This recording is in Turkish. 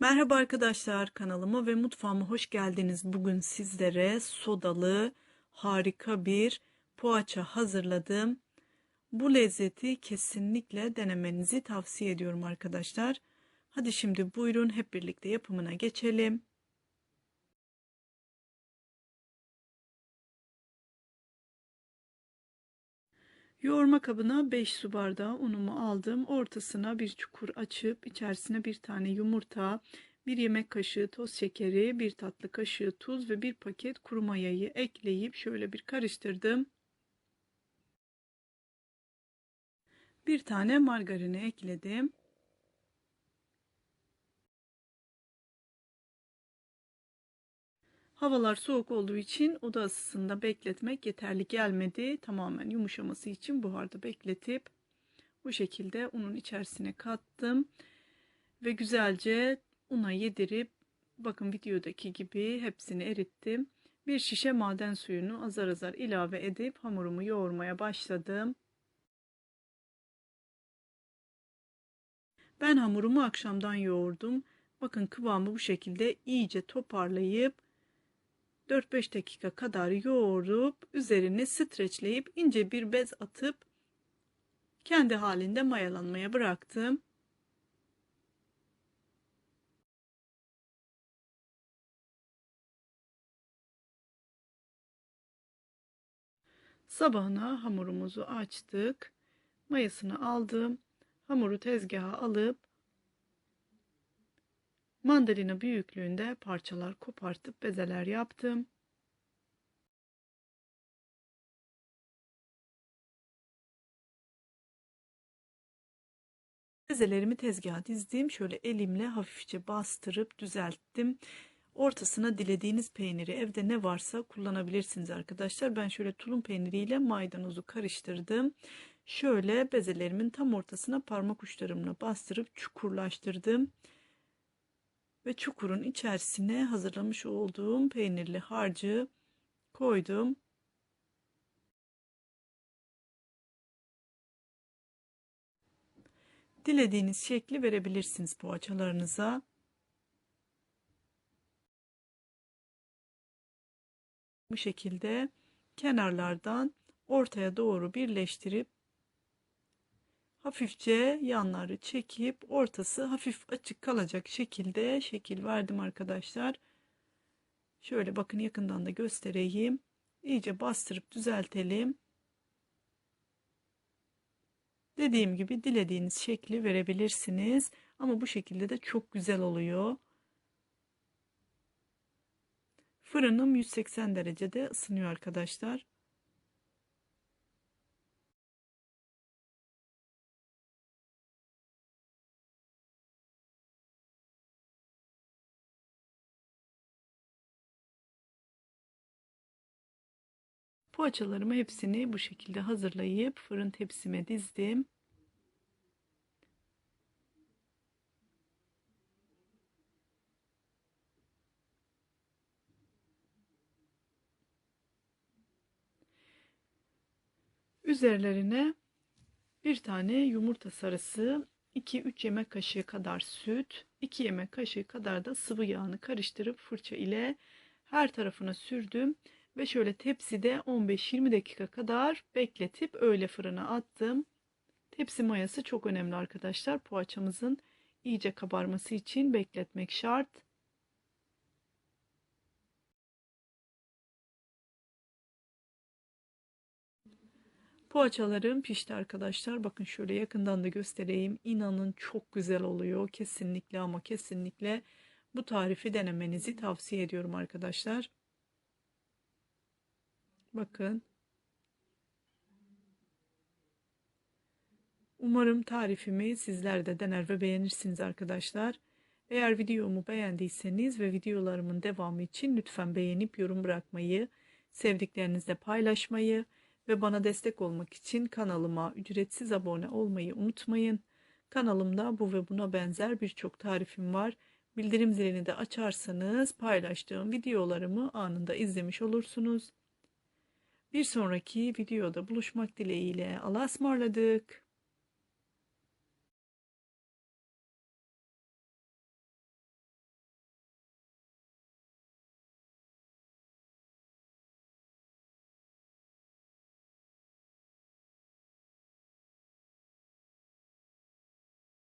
Merhaba arkadaşlar kanalıma ve mutfağıma hoş geldiniz. Bugün sizlere sodalı harika bir poğaça hazırladım. Bu lezzeti kesinlikle denemenizi tavsiye ediyorum arkadaşlar. Hadi şimdi buyurun hep birlikte yapımına geçelim. Yoğurma kabına 5 su bardağı unumu aldım. Ortasına bir çukur açıp içerisine bir tane yumurta, bir yemek kaşığı toz şekeri, bir tatlı kaşığı tuz ve bir paket kuru mayayı ekleyip şöyle bir karıştırdım. Bir tane margarini ekledim. Havalar soğuk olduğu için oda ısısında bekletmek yeterli gelmedi. Tamamen yumuşaması için buharda bekletip bu şekilde unun içerisine kattım. Ve güzelce una yedirip bakın videodaki gibi hepsini erittim. Bir şişe maden suyunu azar azar ilave edip hamurumu yoğurmaya başladım. Ben hamurumu akşamdan yoğurdum. Bakın kıvamı bu şekilde iyice toparlayıp 4-5 dakika kadar yoğurup üzerine streçleyip ince bir bez atıp kendi halinde mayalanmaya bıraktım. Sabahına hamurumuzu açtık. Mayasını aldım. Hamuru tezgaha alıp mandalina büyüklüğünde parçalar kopartıp bezeler yaptım. Bezelerimi tezgaha dizdim. Şöyle elimle hafifçe bastırıp düzelttim. Ortasına dilediğiniz peyniri evde ne varsa kullanabilirsiniz arkadaşlar. Ben şöyle tulum peyniriyle maydanozu karıştırdım. Şöyle bezelerimin tam ortasına parmak uçlarımla bastırıp çukurlaştırdım. Ve çukurun içerisine hazırlamış olduğum peynirli harcı koydum. Dilediğiniz şekli verebilirsiniz poğaçalarınıza. Bu şekilde kenarlardan ortaya doğru birleştirip hafifçe yanları çekip ortası hafif açık kalacak şekilde şekil verdim arkadaşlar. Şöyle bakın yakından da göstereyim. İyice bastırıp düzeltelim. Dediğim gibi dilediğiniz şekli verebilirsiniz. Ama bu şekilde de çok güzel oluyor. Fırınım 180 derecede ısınıyor arkadaşlar. Poğaçalarımı hepsini bu şekilde hazırlayıp fırın tepsime dizdim. Üzerlerine bir tane yumurta sarısı, 2-3 yemek kaşığı kadar süt, 2 yemek kaşığı kadar da sıvı yağını karıştırıp fırça ile her tarafına sürdüm ve şöyle tepside 15-20 dakika kadar bekletip öyle fırına attım. Tepsi mayası çok önemli arkadaşlar. Poğaçamızın iyice kabarması için bekletmek şart. Poğaçalarım pişti arkadaşlar. Bakın şöyle yakından da göstereyim. İnanın çok güzel oluyor. Kesinlikle ama kesinlikle bu tarifi denemenizi tavsiye ediyorum arkadaşlar. Bakın. Umarım tarifimi sizler de dener ve beğenirsiniz arkadaşlar. Eğer videomu beğendiyseniz ve videolarımın devamı için lütfen beğenip yorum bırakmayı, sevdiklerinizle paylaşmayı ve bana destek olmak için kanalıma ücretsiz abone olmayı unutmayın. Kanalımda bu ve buna benzer birçok tarifim var. Bildirim zilini de açarsanız paylaştığım videolarımı anında izlemiş olursunuz. Bir sonraki videoda buluşmak dileğiyle Allah'a ısmarladık.